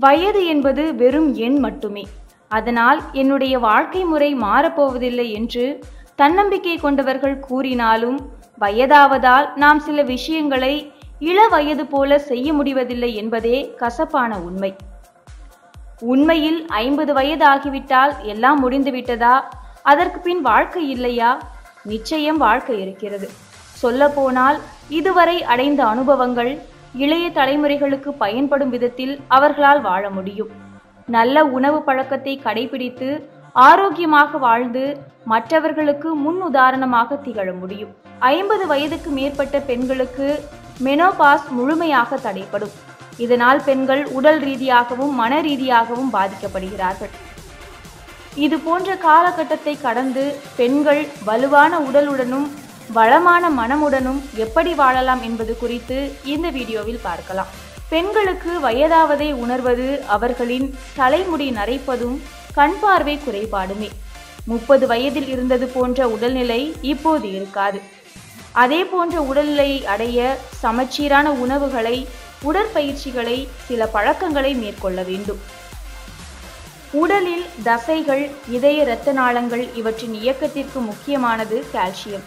வயது என்பது வெறும் எண் மட்டுமே. அதனால் என்னுடைய வாழ்க்கை முறை மாறப்போவதில்லை என்று தன்னம்பிக்கை கொண்டவர்கள் கூறினாலும் வயதாவதால் நாம் சில விஷயங்களை இள வயது போல செய்ய முடிவதில்லை என்பதே கசப்பான உண்மை. உண்மையில் ஐம்பது வயது ஆகிவிட்டால் எல்லாம் முடிந்துவிட்டதா அதற்கு பின் வாழ்க்கை இல்லையா? நிச்சயம் வாழ்க்கை இருக்கிறது. சொல்லப்போனால் இதுவரை அடைந்த அனுபவங்கள் இளைய தலைமுறைகளுக்கு பயன்படும் விதத்தில் அவர்களால் வாழ முடியும். நல்ல உணவு பழக்கத்தை கடைபிடித்து ஆரோக்கியமாக வாழ்ந்து மற்றவர்களுக்கு முன் உதாரணமாக திகழ முடியும். ஐம்பது வயதுக்கு மேற்பட்ட பெண்களுக்கு மெனோபாஸ் முழுமையாக தடைப்படும் இதனால் பெண்கள் உடல் ரீதியாகவும் மன ரீதியாகவும் பாதிக்கப்படுகிறார்கள். இது போன்ற காலகட்டத்தை கடந்து பெண்கள் வலுவான உடலுடனும் வளமான மனமுடனும் எப்படி வாழலாம் என்பது குறித்து இந்த வீடியோவில் பார்க்கலாம். பெண்களுக்கு வயதாவதை உணர்வது அவர்களின் தலைமுடி நரைப்பதும் கண் பார்வை குறைபாடுமே. முப்பது வயதில் இருந்தது போன்ற உடல்நிலை இப்போது இருக்காது. அதே போன்ற உடல்நிலையை அடைய சமச்சீரான உணவுகளை உடற்பயிற்சிகளை சில பழக்கங்களை மேற்கொள்ள வேண்டும். உடலில் தசைகள் இதய இரத்த நாளங்கள் இவற்றின் இயக்கத்திற்கு முக்கியமானது கால்சியம்.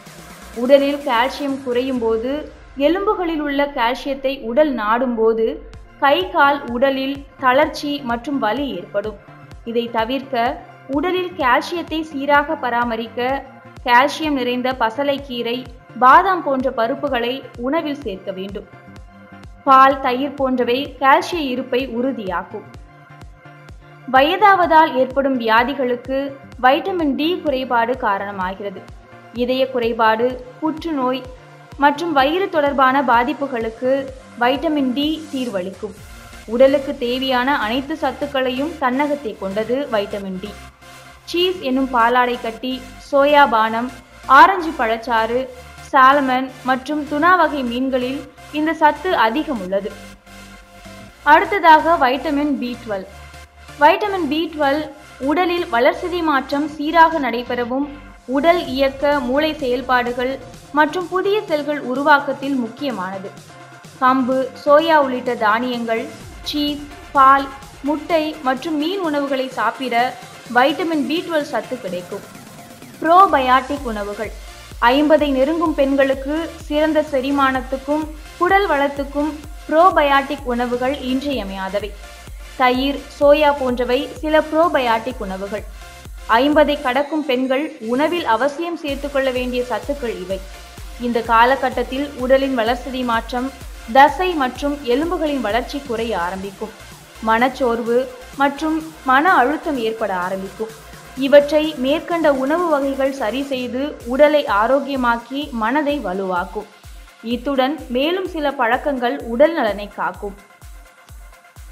உடலில் கால்சியம் குறையும் போது எலும்புகளில் உள்ள கால்சியத்தை உடல் நாடும் போது கை கால் உடலில் தளர்ச்சி மற்றும் வலி ஏற்படும். இதை தவிர்க்க உடலில் கால்சியத்தை சீராக பராமரிக்க கால்சியம் நிறைந்த பசலைக்கீரை பாதாம் போன்ற பருப்புகளை உணவில் சேர்க்க வேண்டும். பால் தயிர் போன்றவை கால்சிய இருப்பை உறுதியாக்கும். வயதாவதால் ஏற்படும் வியாதிகளுக்கு வைட்டமின் டி குறைபாடு காரணமாகிறது. இதய குறைபாடு புற்றுநோய் மற்றும் வயிறு தொடர்பான பாதிப்புகளுக்கு வைட்டமின் டி தீர்வளிக்கும். உடலுக்கு தேவையான அனைத்து சத்துக்களையும் தன்னகத்தை கொண்டது வைட்டமின் டி. சீஸ் என்னும் பாலாடை கட்டி சோயா பானம் ஆரஞ்சு பழச்சாறு சாலமன் மற்றும் துணா வகை மீன்களில் இந்த சத்து அதிகம் உள்ளது. அடுத்ததாக vitamin B twelve. Vitamin B twelve உடலில் வளர்சிதை மாற்றம் சீராக நடைபெறவும் உடல் இயக்க மூளை செயல்பாடுகள் மற்றும் புதிய செல்கள் உருவாக்கத்தில் முக்கியமானது. கம்பு சோயா உள்ளிட்ட தானியங்கள் சீஸ் பால் முட்டை மற்றும் மீன் உணவுகளை சாப்பிட வைட்டமின் பி டுவெல் சத்து கிடைக்கும். ப்ரோபயாட்டிக் உணவுகள். ஐம்பதை நெருங்கும் பெண்களுக்கு சிறந்த செரிமானத்துக்கும் குடல் வளத்துக்கும் ப்ரோபயாட்டிக் உணவுகள் இன்றியமையாதவை. தயிர் சோயா போன்றவை சில ப்ரோபயாட்டிக் உணவுகள். ஐம்பதை கடக்கும் பெண்கள் உணவில் அவசியம் சேர்த்துக்கொள்ள வேண்டிய சத்துக்கள் இவை. இந்த காலகட்டத்தில் உடலின் வளர்சிதை மாற்றம் தசை மற்றும் எலும்புகளின் வளர்ச்சி குறைய ஆரம்பிக்கும். மனச்சோர்வு மற்றும் மன அழுத்தம் ஏற்பட ஆரம்பிக்கும். இவற்றை மேற்கண்ட உணவு வகைகள் சரி செய்து உடலை ஆரோக்கியமாக்கி மனதை வலுவாக்கும். இத்துடன் மேலும் சில பழக்கங்கள் உடல் நலனை காக்கும்.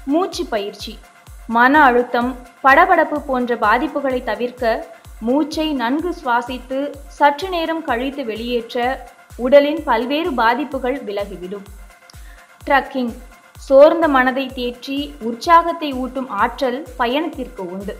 மூச்சு பயிற்சி. மன அழுத்தம் படபடப்பு போன்ற பாதிப்புகளை தவிர்க்க மூச்சை நன்கு சுவாசித்து சற்று நேரம் கழித்து வெளியேற்ற உடலின் பல்வேறு பாதிப்புகள் விலகிவிடும். ட்ரக்கிங் சோர்ந்த மனதை தேற்றி உற்சாகத்தை ஊட்டும் ஆற்றல் பயணத்திற்கு உண்டு.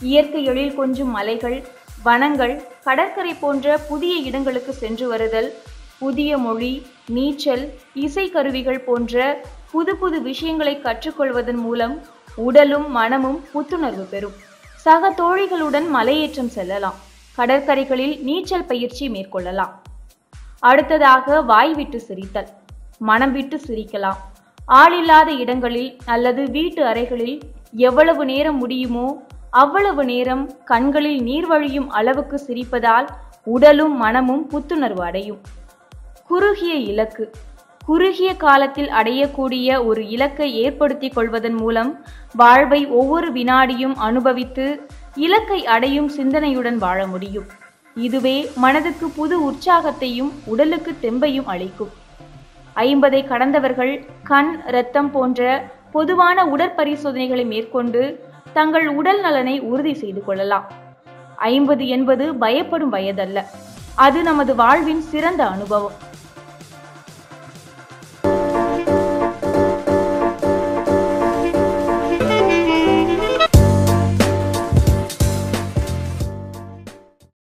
இயற்கை எழில் கொஞ்சும் மலைகள் வனங்கள் கடற்கரை போன்ற புதிய இடங்களுக்கு சென்று வருதல் புதிய மொழி நீச்சல் இசைக்கருவிகள் போன்ற புது புது விஷயங்களை கற்றுக்கொள்வதன் மூலம் உடலும் மனமும் புத்துணர்வு பெறும். சக தோழிகளுடன் மலையேற்றம் செல்லலாம். கடற்கரைகளில் நீச்சல் பயிற்சி மேற்கொள்ளலாம். அடுத்ததாக வாய் விட்டு சிரித்தல். மனம் விட்டு சிரிக்கலாம். ஆளில்லாத இடங்களில் அல்லது வீட்டு அறைகளில் எவ்வளவு நேரம் முடியுமோ அவ்வளவு நேரம் கண்களில் நீர் வழியும் அளவுக்கு சிரிப்பதால் உடலும் மனமும் புத்துணர்வு அடையும். குறுகிய இலக்கு. குறுகிய காலத்தில் அடையக்கூடிய ஒரு இலக்கை ஏற்படுத்திக் கொள்வதன் மூலம் வாழ்வை ஒவ்வொரு வினாடியும் அனுபவித்து இலக்கை அடையும் சிந்தனையுடன் வாழ முடியும். இதுவே மனதுக்கு புது உற்சாகத்தையும் உடலுக்கு தெம்பையும் அளிக்கும். ஐம்பதை கடந்தவர்கள் கண் இரத்தம் போன்ற பொதுவான உடற்பரிசோதனைகளை மேற்கொண்டு தங்கள் உடல் நலனை உறுதி செய்து கொள்ளலாம். ஐம்பது என்பது பயப்படும் வயதல்ல. அது நமது வாழ்வின் சிறந்த அனுபவம்.